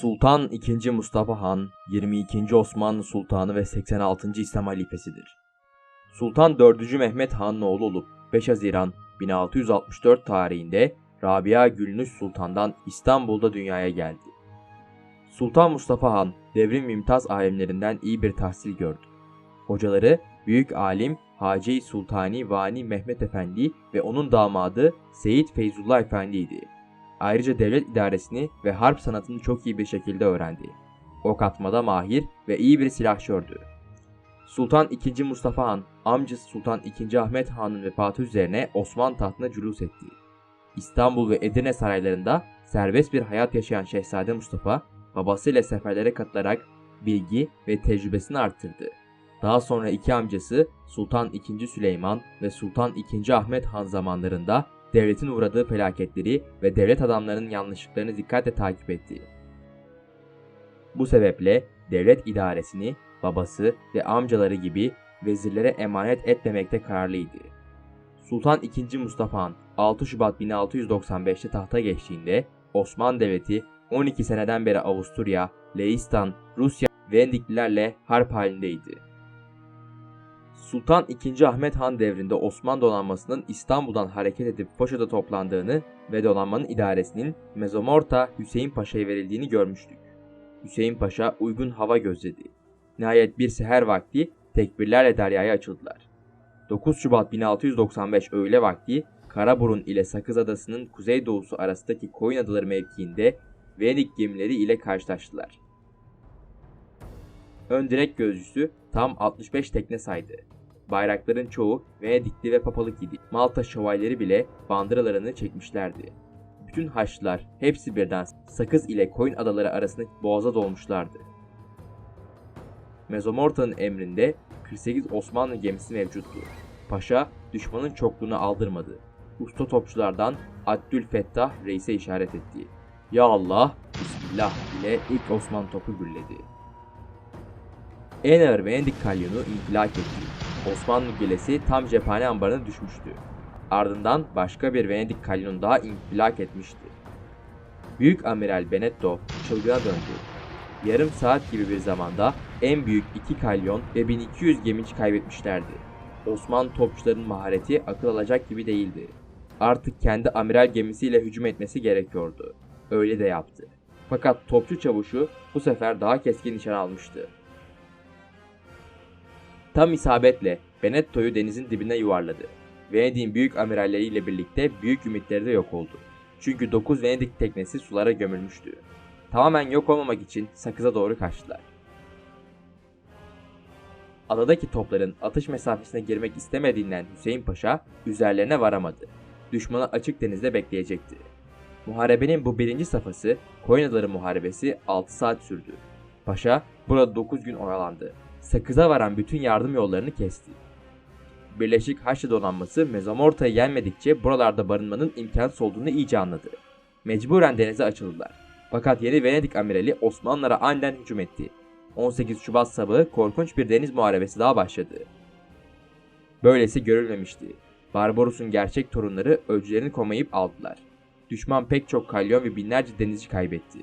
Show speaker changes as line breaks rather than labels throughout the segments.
Sultan II. Mustafa Han, 22. Osmanlı Sultanı ve 86. İslam halifesidir. Sultan 4. Mehmet Han'ın oğlu olup 5 Haziran 1664 tarihinde Rabia Gülnüş Sultan'dan İstanbul'da dünyaya geldi. Sultan Mustafa Han, devrin mümtaz alimlerinden iyi bir tahsil gördü. Hocaları büyük alim Hacı Sultani Vani Mehmet Efendi ve onun damadı Seyit Feyzullah Efendi idi. Ayrıca devlet idaresini ve harp sanatını çok iyi bir şekilde öğrendi. Ok atmada mahir ve iyi bir silahşördü. Sultan II. Mustafa Han, amcası Sultan II. Ahmet Han'ın vefatı üzerine Osman tahtına cülus etti. İstanbul ve Edirne saraylarında serbest bir hayat yaşayan Şehzade Mustafa, babasıyla seferlere katılarak bilgi ve tecrübesini arttırdı. Daha sonra iki amcası Sultan II. Süleyman ve Sultan II. Ahmet Han zamanlarında devletin uğradığı felaketleri ve devlet adamlarının yanlışlıklarını dikkatle takip etti. Bu sebeple devlet idaresini babası ve amcaları gibi vezirlere emanet etmemekte kararlıydı. Sultan II. Mustafa Han 6 Şubat 1695'te tahta geçtiğinde Osmanlı Devleti 12 seneden beri Avusturya, Leistan, Rusya ve Vendiklilerle harp halindeydi. Sultan II. Ahmet Han devrinde Osmanlı donanmasının İstanbul'dan hareket edip Foça'da toplandığını ve donanmanın idaresinin Mezomorta Hüseyin Paşa'ya verildiğini görmüştük. Hüseyin Paşa uygun hava gözledi. Nihayet bir seher vakti tekbirlerle deryaya açıldılar. 9 Şubat 1695 öğle vakti Karaburun ile Sakız Adası'nın kuzeydoğusu arasındaki Koyun Adaları mevkiinde Venedik gemileri ile karşılaştılar. Ön direk gözcüsü tam 65 tekne saydı. Bayrakların çoğu Venedikli ve Papalık idi. Malta şövalyeleri bile bandıralarını çekmişlerdi. Bütün Haçlılar hepsi birden Sakız ile Koyun adaları arasındaki boğaza dolmuşlardı. Mezomorta'nın emrinde 48 Osmanlı gemisi mevcuttu. Paşa düşmanın çokluğunu aldırmadı. Usta topçulardan Abdülfettah reise işaret etti. Ya Allah, Bismillah ile ilk Osmanlı topu gürledi. En ağır Venedik kalyonu infilak etti. Osmanlı gelesi tam cephane ambarına düşmüştü. Ardından başka bir Venedik kalyonu daha infilak etmişti. Büyük Amiral Benetto çılgına döndü. Yarım saat gibi bir zamanda en büyük iki kalyon ve 1200 gemici kaybetmişlerdi. Osmanlı topçuların mahareti akıl alacak gibi değildi. Artık kendi amiral gemisiyle hücum etmesi gerekiyordu. Öyle de yaptı. Fakat topçu çavuşu bu sefer daha keskin nişan almıştı. Tam isabetle Benetto'yu denizin dibine yuvarladı. Venedik'in büyük amiralleriyle birlikte büyük ümitleri de yok oldu. Çünkü 9 Venedik teknesi sulara gömülmüştü. Tamamen yok olmamak için sakıza doğru kaçtılar. Adadaki topların atış mesafesine girmek istemediğinden Hüseyin Paşa üzerlerine varamadı. Düşmanı açık denizde bekleyecekti. Muharebenin bu birinci safhası Koyunadaları Muharebesi 6 saat sürdü. Paşa burada 9 gün oyalandı. Sakıza varan bütün yardım yollarını kesti. Birleşik Haçlı donanması Mezomorta'yı yenmedikçe buralarda barınmanın imkansız olduğunu iyice anladı. Mecburen denize açıldılar. Fakat yeni Venedik amirali Osmanlılara aniden hücum etti. 18 Şubat sabahı korkunç bir deniz muharebesi daha başladı. Böylesi görülmemişti. Barbaros'un gerçek torunları öcülerini komayıp aldılar. Düşman pek çok kalyon ve binlerce denizci kaybetti.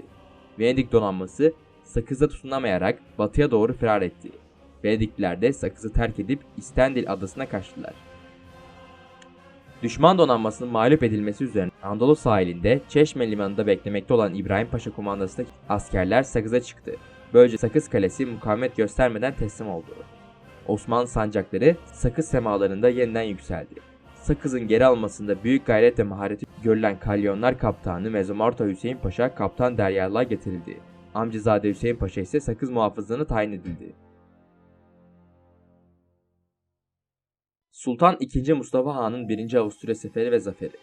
Venedik donanması Sakız'da tutunamayarak batıya doğru firar etti. Venedikliler de Sakız'ı terk edip İstendil adasına kaçtılar. Düşman donanmasının mağlup edilmesi üzerine Anadolu sahilinde Çeşme limanında beklemekte olan İbrahim Paşa komandasındaki askerler Sakız'a çıktı. Böylece Sakız Kalesi mukavemet göstermeden teslim oldu. Osmanlı sancakları Sakız semalarında yeniden yükseldi. Sakız'ın geri almasında büyük gayret ve mahareti görülen kalyonlar kaptanı Mezomorta Hüseyin Paşa kaptan Deryallığa getirildi. Amcazade Hüseyin Paşa ise Sakız muhafızlığına tayin edildi. Sultan II. Mustafa Han'ın 1. Avusturya seferi ve zaferi.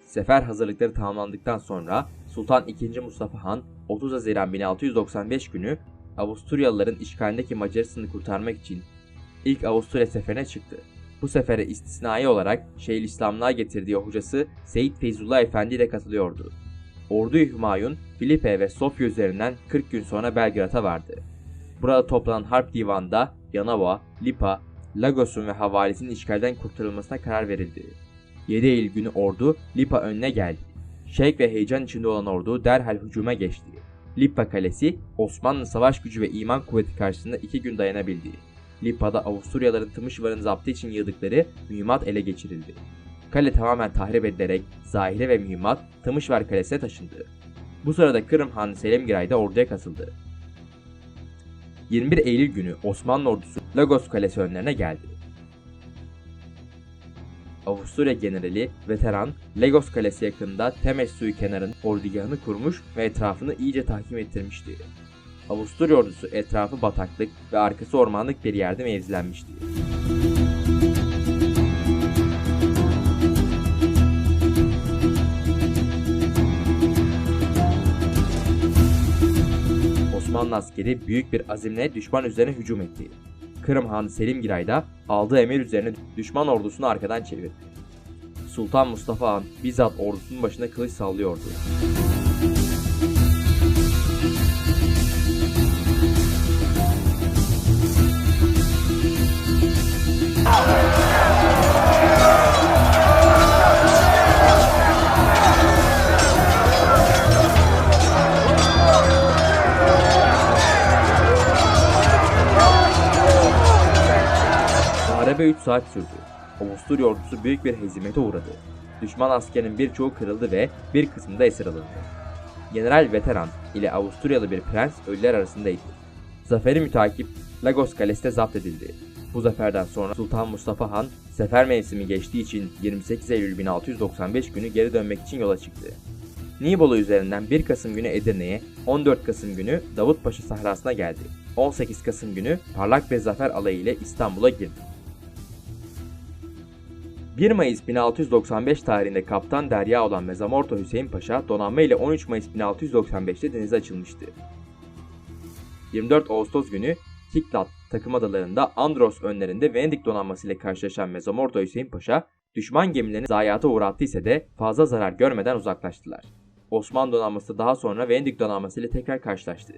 Sefer hazırlıkları tamamlandıktan sonra Sultan II. Mustafa Han 30 Haziran 1695 günü Avusturyalıların işgalindeki Macaristan'ı kurtarmak için ilk Avusturya seferine çıktı. Bu sefere istisnai olarak Şeyhülislamlığa getirdiği hocası Seyit Feyzullah Efendi ile katılıyordu. Ordu-i Hümayun, Filipe ve Sofya üzerinden 40 gün sonra Belgrad'a vardı. Burada toplanan harp divanında Yanova, Lipa, Lagos'un ve havalisinin işgalden kurtarılmasına karar verildi. 7 Eylül günü ordu Lipa önüne geldi. Şevk ve heyecan içinde olan ordu derhal hücuma geçti. Lippa Kalesi, Osmanlı savaş gücü ve iman kuvveti karşısında iki gün dayanabildi. Lippa'da Avusturyalıların Tımışvar'ın zaptı için yığdıkları mühimmat ele geçirildi. Kale tamamen tahrip edilerek zahire ve mühimmat Tımışvar Kalesi'ne taşındı. Bu sırada Kırım Hanı Selimgiray da orduya katıldı. 21 Eylül günü Osmanlı ordusu Lagos Kalesi önlerine geldi. Avusturya generali veteran Lagos Kalesi yakınında Temes suyu kenarında ordugahını kurmuş ve etrafını iyice tahkim ettirmişti. Avusturya ordusu etrafı bataklık ve arkası ormanlık bir yerde mevzilenmişti. Osmanlı askeri büyük bir azimle düşman üzerine hücum etti. Kırım Hanı Selim Giray da aldığı emir üzerine düşman ordusunu arkadan çevirdi. Sultan Mustafa Han bizzat ordusunun başına kılıç sallıyordu. Muharebe 3 saat sürdü. Avusturya ordusu büyük bir hezimete uğradı. Düşman askerinin birçoğu kırıldı ve bir kısmı da esir alındı. General Veteran ile Avusturyalı bir prens ölüler arasındaydı. Zaferi mütakip Lagos Kalesi de zapt edildi. Bu zaferden sonra Sultan Mustafa Han, sefer mevsimi geçtiği için 28 Eylül 1695 günü geri dönmek için yola çıktı. Nibolu üzerinden 1 Kasım günü Edirne'ye, 14 Kasım günü Davutpaşa sahrasına geldi. 18 Kasım günü parlak bir zafer alayı ile İstanbul'a girdi. 1 Mayıs 1695 tarihinde kaptan derya olan Mezamorto Hüseyin Paşa donanma ile 13 Mayıs 1695'te denize açılmıştı. 24 Ağustos günü Kiklat takım adalarında Andros önlerinde Venedik donanması ile karşılaşan Mezamorto Hüseyin Paşa, düşman gemilerini zayiata uğrattı ise de fazla zarar görmeden uzaklaştılar. Osmanlı donanması daha sonra Venedik donanması ile tekrar karşılaştı.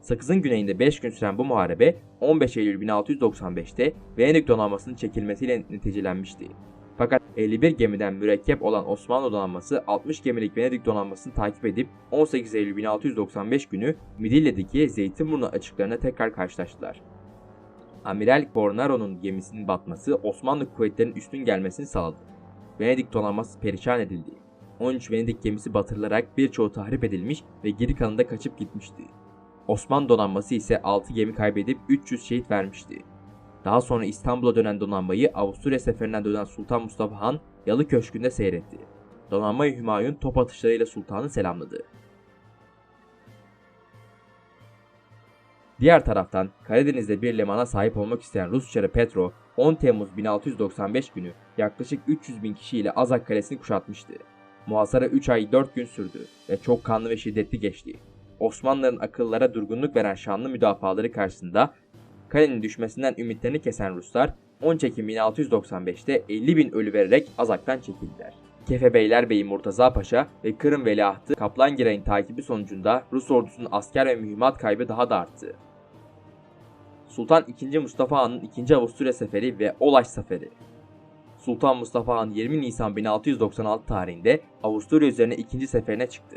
Sakız'ın güneyinde 5 gün süren bu muharebe 15 Eylül 1695'te Venedik donanmasının çekilmesiyle neticelenmişti. Fakat 51 gemiden mürekkep olan Osmanlı donanması 60 gemilik Venedik donanmasını takip edip 18 Eylül 1695 günü Midilli'deki Zeytinburnu açıklarına tekrar karşılaştılar. Amiral Cornaro'nun gemisinin batması Osmanlı kuvvetlerinin üstün gelmesini sağladı. Venedik donanması perişan edildi. 13 Venedik gemisi batırılarak birçoğu tahrip edilmiş ve geri kalanında kaçıp gitmişti. Osmanlı donanması ise 6 gemi kaybedip 300 şehit vermişti. Daha sonra İstanbul'a dönen donanmayı Avusturya seferinden dönen Sultan Mustafa Han Yalı Köşkü'nde seyretti. Donanmayı Hümayun top atışlarıyla sultanı selamladı. Diğer taraftan Karadeniz'de bir limana sahip olmak isteyen Rus çarı Petro 10 Temmuz 1695 günü yaklaşık 300 bin kişiyle Azak Kalesi'ni kuşatmıştı. Muhasara 3 ay 4 gün sürdü ve çok kanlı ve şiddetli geçti. Osmanlıların akıllara durgunluk veren şanlı müdafaları karşısında kalenin düşmesinden ümitlerini kesen Ruslar 10 Ekim 1695'te 50 bin ölü vererek Azak'tan çekildiler. Kefe Beylerbeyi Murtaza Paşa ve Kırım Veliahtı Kaplangiray'ın takibi sonucunda Rus ordusunun asker ve mühimmat kaybı daha da arttı. Sultan II. Mustafa Han'ın 2. Avusturya Seferi ve Olaş Seferi Sultan Mustafa Han 20 Nisan 1696 tarihinde Avusturya üzerine ikinci seferine çıktı.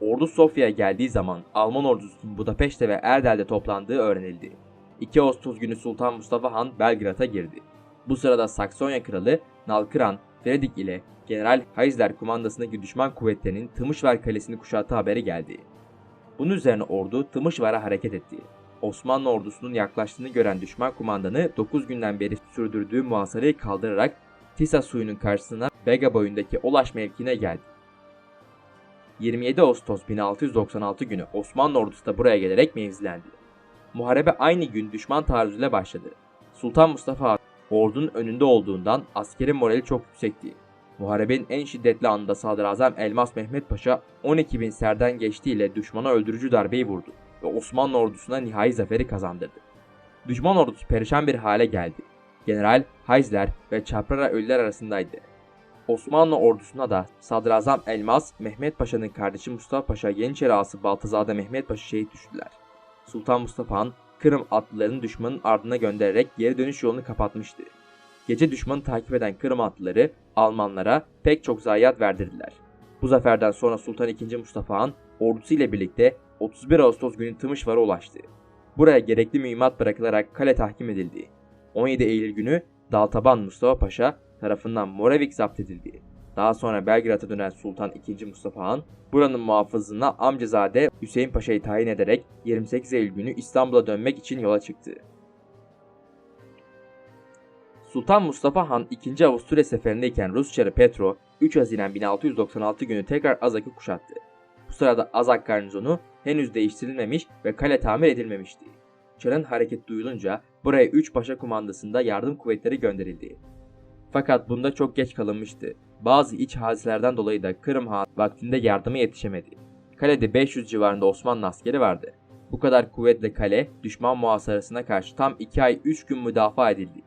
Ordu Sofya'ya geldiği zaman Alman ordusunun Budapeşte ve Erdel'de toplandığı öğrenildi. 2 Ağustos günü Sultan Mustafa Han Belgrad'a girdi. Bu sırada Saksonya kralı Nalkıran, Fredik ile General Heisler kumandasındaki düşman kuvvetlerinin Tımışvar kalesini kuşattığı haberi geldi. Bunun üzerine ordu Tımışvar'a hareket etti. Osmanlı ordusunun yaklaştığını gören düşman kumandanı 9 günden beri sürdürdüğü muhasarayı kaldırarak Tisa suyunun karşısına Bega boyundaki Olaş mevkine geldi. 27 Ağustos 1696 günü Osmanlı ordusu da buraya gelerek mevzilendi. Muharebe aynı gün düşman taarruzuyla başladı. Sultan Mustafa ordunun önünde olduğundan askerin morali çok yüksekti. Muharebenin en şiddetli anında Sadrazam Elmas Mehmet Paşa 12 bin serden geçtiğiyle düşmana öldürücü darbeyi vurdu ve Osmanlı ordusuna nihai zaferi kazandırdı. Düşman ordusu perişan bir hale geldi. General Heisler ve Çaprara ölüler arasındaydı. Osmanlı ordusuna da Sadrazam Elmas, Mehmet Paşa'nın kardeşi Mustafa Paşa, Yeniçeri ağası Baltazade Mehmet Paşa şehit düştüler. Sultan Mustafa Han, Kırım atlılarını düşmanın ardına göndererek geri dönüş yolunu kapatmıştı. Gece düşmanı takip eden Kırım atlıları Almanlara pek çok zayiat verdirdiler. Bu zaferden sonra Sultan II. Mustafa Han ordusu ile birlikte 31 Ağustos günü Tımışvar'a ulaştı. Buraya gerekli mühimmat bırakılarak kale tahkim edildi. 17 Eylül günü Daltaban Mustafa Paşa tarafından Moravik zapt edildi. Daha sonra Belgrad'a dönen Sultan II. Mustafa Han, buranın muhafızına amcazade Hüseyin Paşa'yı tayin ederek 28 Eylül günü İstanbul'a dönmek için yola çıktı. Sultan Mustafa Han 2. Avusturya seferindeyken Rus çarı Petro 3 Haziran 1696 günü tekrar Azak'ı kuşattı. Bu sırada Azak garnizonu henüz değiştirilmemiş ve kale tamir edilmemişti. Çar'ın hareket duyulunca buraya 3 paşa kumandasında yardım kuvvetleri gönderildi. Fakat bunda çok geç kalınmıştı. Bazı iç hadiselerden dolayı da Kırım Han vaktinde yardıma yetişemedi. Kalede 500 civarında Osmanlı askeri vardı. Bu kadar kuvvetle kale düşman muhasarasına karşı tam 2 ay 3 gün müdafaa edildi.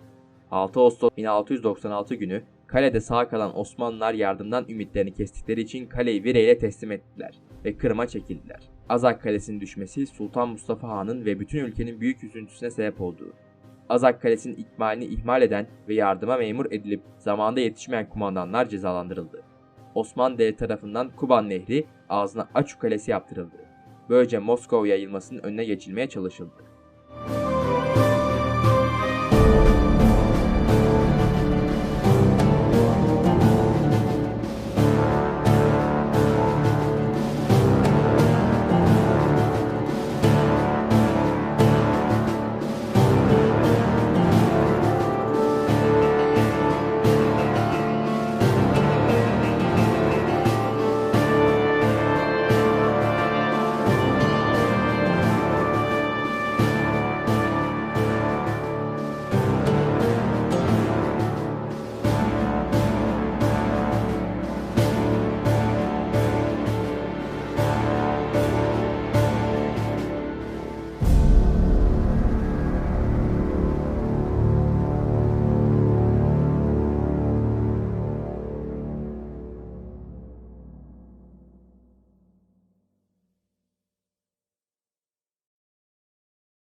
6 Ağustos 1696 günü kalede sağ kalan Osmanlılar yardımdan ümitlerini kestikleri için kaleyi Vire'yle teslim ettiler ve Kırım'a çekildiler. Azak Kalesi'nin düşmesi Sultan Mustafa Han'ın ve bütün ülkenin büyük üzüntüsüne sebep oldu. Azak Kalesi'nin ikmalini ihmal eden ve yardıma memur edilip zamanda yetişmeyen kumandanlar cezalandırıldı. Osmanlı devleti tarafından Kuban Nehri ağzına Açu Kalesi yaptırıldı. Böylece Moskova yayılmasının önüne geçilmeye çalışıldı.